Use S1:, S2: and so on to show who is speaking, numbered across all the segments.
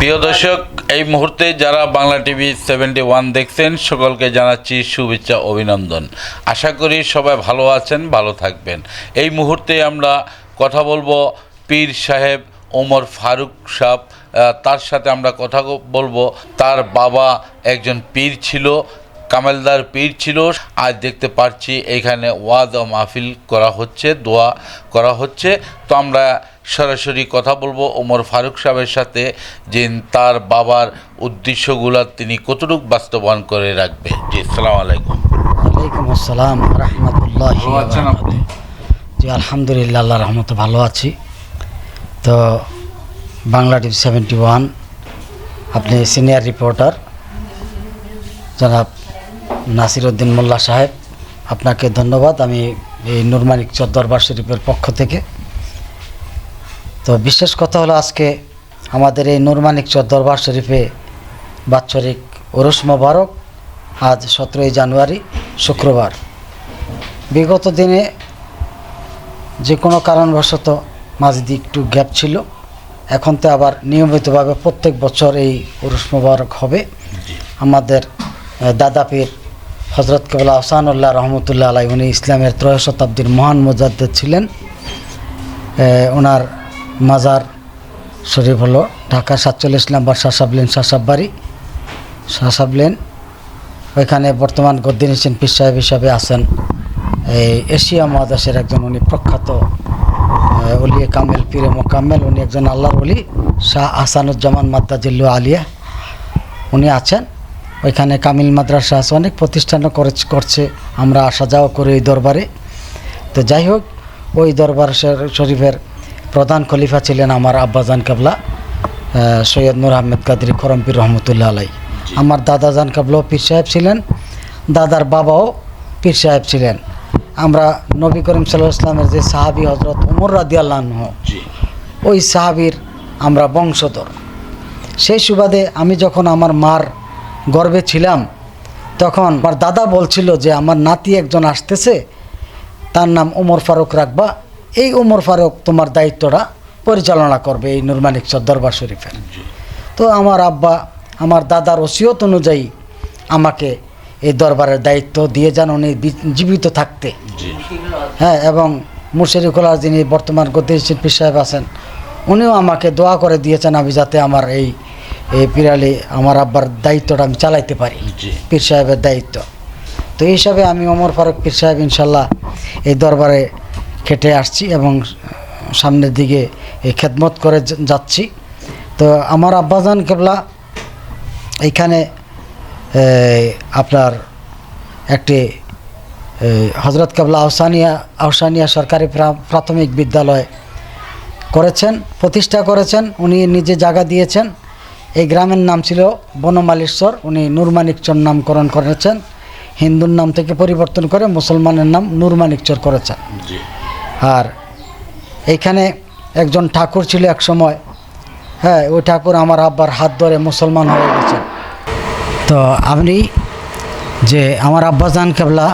S1: প্রিয় দর্শক এই মুহূর্তে যারা বাংলা টিভি সেভেন্টি ওয়ান দেখছেন সকলকে জানাচ্ছি শুভেচ্ছা অভিনন্দন। আশা করি সবাই ভালো আছেন ভালো থাকবেন। এই মুহূর্তে আমরা কথা বলব পীর সাহেব ওমর ফারুক আহ, তার সাথে আমরা কথা বলব। তার বাবা একজন পীর ছিল কামেলদার পীর ছিল। আজ দেখতে পাচ্ছি এখানে ওয়াদ ও মাহফিল করা হচ্ছে দোয়া করা হচ্ছে। তো আমরা সরাসরি কথা বলব ওমর ফারুক সাহেবের সাথে যে তার বাবার উদ্দেশ্যগুলো তিনি কতটুকু বাস্তবায়ন করে রাখবে। জি সালাম আলাইকুম।
S2: ওয়ালাইকুম আসসালাম রহমতুল্লাহ? জি আলহামদুলিল্লাহ আল্লাহ রহমতে ভালো আছি। তো বাংলা টিভি সেভেন্টি ওয়ান আপনি সিনিয়র রিপোর্টার জনাব নাসির উদ্দিন মোল্লা সাহেব আপনাকে ধন্যবাদ। আমি এই নুরমানিক চর দরবার শরীফের পক্ষ থেকে তো বিশেষ কথা হলো আজকে আমাদের এই নুরমানিক চর দরবার শরীফে বাৎসরিক ওরস মোবারক আজ সতেরোই জানুয়ারি শুক্রবার। বিগত দিনে যে কোনো কারণবশত মাঝে দিয়ে একটু গ্যাপ ছিল এখন তো আবার নিয়মিতভাবে প্রত্যেক বছর এই উরুস মোবারক হবে। আমাদের দাদাপীর দাদা পীর হজরত কেবলা আহসানুল্লাহ রহমতুল্লাহ আলাই উনি ইসলামের ত্রয় শতাব্দীর মহান মুজাদ্দেদ ছিলেন। ওনার মাজার শরীফ হলো ঢাকা সাতচল্লিশ নম্বর শাসাবলেন শাসাববাড়ি শাসাবলেন ওইখানে বর্তমান গদ্দিন হোসেন পীর সাহেব হিসাবে আছেন। এই এশিয়া মহাদেশের একজন উনি প্রখ্যাত অলি কামেল পীরে মোকাম্মেল। উনি একজন আল্লাহর অলি, শাহ আসানুজ্জামান মাদ্দাজিল্লু আলিয়া উনি আছেন। ওইখানে কামিল মাদ্রাসা আছে, অনেক প্রতিষ্ঠানও করে করছে। আমরা আসা যাওয়া করি ওই দরবারে। তো যাই হোক, ওই দরবার শরীফের প্রধান খলিফা ছিলেন আমার আব্বাজান কাবলা সৈয়দ নূর আহমেদ কাদরি করমপীর রহমতুল্লাহ আলাই আমার দাদাজান কাবলাও পীর সাহেব ছিলেন দাদার বাবাও পীর সাহেব ছিলেন। আমরা নবী করিম সাল্লাহ ইসলামের যে সাহাবি হজরত উমর রাদি আল্লাহ ওই সাহাবির আমরা বংশধর। সেই সুবাদে আমি যখন আমার মার গর্বে ছিলাম তখন আমার দাদা বলছিল যে আমার নাতি একজন আসতেছে তার নাম ওমর ফারুক রাখবা। এই ওমর ফারুক তোমার দায়িত্বটা পরিচালনা করবে এই নুরমানিক দরবার শরীফের। তো আমার আব্বা আমার দাদার ওসিয়ত অনুযায়ী আমাকে এই দরবারের দায়িত্ব দিয়ে যান উনি জীবিত থাকতে। হ্যাঁ এবং মুশরিকুল্লাহ যিনি বর্তমান গতির শিল্পী সাহেব আছেন উনিও আমাকে দোয়া করে দিয়েছেন আমি যাতে আমার এই এই পিরালি আমার আব্বার দায়িত্বটা আমি চালাইতে পারি। পীর সাহেবের দায়িত্ব। তো এই হিসাবে আমি ওমর ফারুক পীর সাহেব ইনশাল্লাহ এই দরবারে খেটে আসছি এবং সামনের দিকে এই খেদমত করে যাচ্ছি। তো আমার আব্বাজান কেবলা এইখানে আপনার একটি হজরত কেবলা আহসানিয়া আহসানিয়া সরকারি প্রা- প্রাথমিক বিদ্যালয় করেছেন, প্রতিষ্ঠা করেছেন, উনি নিজে জায়গা দিয়েছেন। এই গ্রামের নাম ছিল বনমালেশ্বর, উনি নুরমানিকচর নামকরণ করেছেন। হিন্দুর নাম থেকে পরিবর্তন করে মুসলমানের নাম নুরমানিকচর করেছেন। আর এইখানে একজন ঠাকুর ছিল এক সময়। হ্যাঁ ওই ঠাকুর আমার আব্বার হাত ধরে মুসলমান হয়ে গেছেন তো আপনি যে আমার আব্বাজান কেবলা,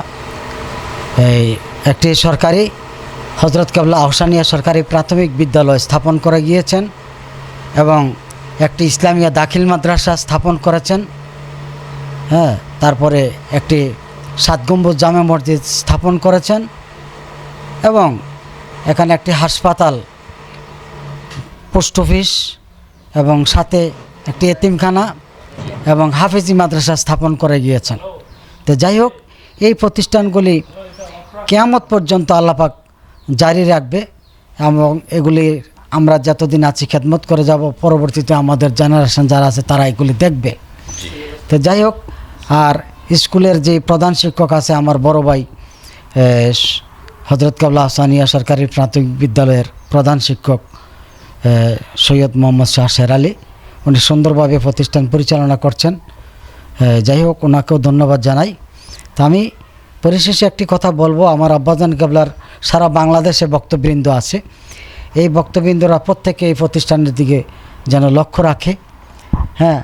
S2: এই একটি সরকারি, হজরত কেবলা আহসানিয়া সরকারি প্রাথমিক বিদ্যালয় স্থাপন করে গিয়েছেন এবং একটি ইসলামিয়া দাখিল মাদ্রাসা স্থাপন করেছেন। হ্যাঁ তারপরে একটি সাত গম্বুজ জামে মসজিদ স্থাপন করেছেন এবং এখানে একটি হাসপাতাল, পোস্ট অফিস এবং সাথে একটি এতিমখানা এবং হাফেজি মাদ্রাসা স্থাপন করে গিয়েছেন। তো যাই হোক, এই প্রতিষ্ঠানগুলি কেয়ামত পর্যন্ত আল্লাপাক জারি রাখবে এবং এগুলি আমরা যতদিন আছি খেদমত করে যাব, পরবর্তীতে আমাদের জেনারেশন যারা আছে তারা এগুলি দেখবে। তো যাই হোক, আর স্কুলের যে প্রধান শিক্ষক আছে আমার বড় ভাই হজরত কাবলা হাসানিয়া সরকারি প্রাথমিক বিদ্যালয়ের প্রধান শিক্ষক সৈয়দ মোহাম্মদ শাহ শের আলী। উনি সুন্দরভাবে প্রতিষ্ঠান পরিচালনা করছেন। যাই হোক, ওনাকেও ধন্যবাদ জানাই। তো আমি পরিশেষে একটি কথা বলব। আমার আব্বাজান কাবলার সারা বাংলাদেশে বক্তবৃন্দ আছে। এই বক্তবৃন্দরা প্রত্যেকে এই প্রতিষ্ঠানের দিকে যেন লক্ষ্য রাখে। হ্যাঁ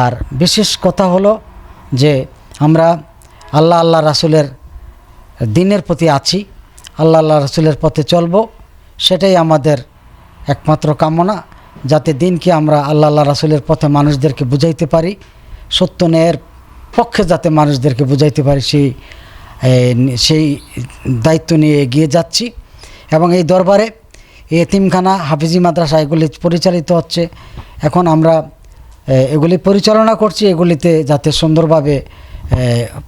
S2: আর বিশেষ কথা হলো যে আমরা আল্লাহ আল্লাহ রাসুলের দিনের প্রতি আছি। আল্লাহ আল্লাহ রসুলের পথে চলবো, সেটাই আমাদের একমাত্র কামনা। যাতে দিনকে আমরা আল্লাহ আল্লাহ রাসুলের পথে মানুষদেরকে বুঝাইতে পারি, সত্য ন্যায়ের পক্ষে যাতে মানুষদেরকে বুঝাইতে পারি, সেই সেই দায়িত্ব নিয়ে এগিয়ে যাচ্ছি। এবং এই দরবারে এতিমখানা হাফিজি মাদ্রাসা এগুলি পরিচালিত হচ্ছে। এখন আমরা এগুলি পরিচালনা করছি। এগুলিতে যাতে সুন্দরভাবে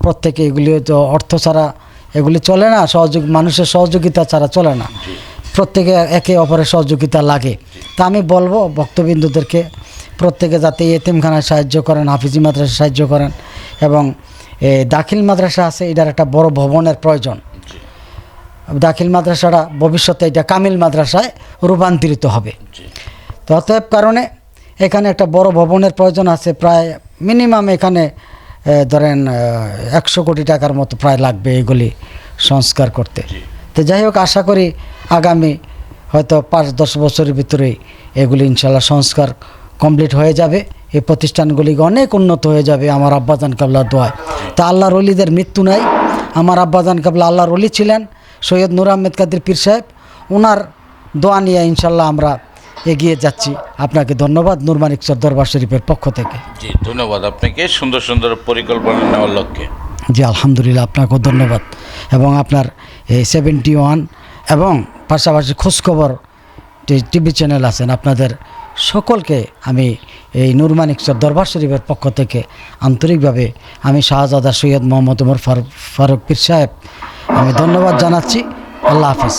S2: প্রত্যেকে এগুলি তো অর্থ ছাড়া এগুলি চলে না সহযোগ মানুষের সহযোগিতা ছাড়া চলে না। প্রত্যেকে একে অপরের সহযোগিতা লাগে। তা আমি বলব ভক্তবিন্দুদেরকে প্রত্যেকে যাতে এতিমখানায় সাহায্য করেন হাফিজি মাদ্রাসা সাহায্য করেন এবং দাখিল মাদ্রাসা আছে এটার একটা বড় ভবনের প্রয়োজন। দাখিল মাদ্রাসাটা ভবিষ্যতে এটা কামিল মাদ্রাসায় রূপান্তরিত হবে। তো অতএব কারণে এখানে একটা বড় ভবনের প্রয়োজন আছে প্রায় মিনিমাম এখানে ধরেন একশো কোটি টাকার মতো প্রায় লাগবে এগুলি সংস্কার করতে। তো যাই হোক আশা করি আগামী হয়তো পাঁচ দশ বছরের ভিতরেই এগুলি ইনশাল্লাহ সংস্কার কমপ্লিট হয়ে যাবে। এই প্রতিষ্ঠানগুলি অনেক উন্নত হয়ে যাবে আমার আব্বাজান কাবলার দোয়ায়। তা আল্লাহর অলিদের মৃত্যু নাই। আমার আব্বাজান কাবলা আল্লাহর অলি ছিলেন সৈয়দ নুর আহমেদ কাদির পীর সাহেব। ওনার দোয়া নিয়ে ইনশাল্লাহ আমরা এগিয়ে যাচ্ছি। আপনাকে ধন্যবাদ নুরমানিকচর দরবার শরীফের পক্ষ থেকে।
S1: জি ধন্যবাদ আপনাকে। সুন্দর সুন্দর পরিকল্পনা নেওয়ার লক্ষ্যে।
S2: জি আলহামদুলিল্লাহ আপনাকেও ধন্যবাদ। এবং আপনার এই সেভেন্টি ওয়ান এবং পাশাপাশি খোঁজখবর টিভি চ্যানেল আছেন আপনাদের সকলকে আমি এই নুরমানিকচর দরবার শরীফের পক্ষ থেকে আন্তরিকভাবে আমি শাহজাদা সৈয়দ মোহাম্মদ উমর ফারুক ফারুক পীর সাহেব আমি ধন্যবাদ জানাচ্ছি। আল্লাহ হাফিজ।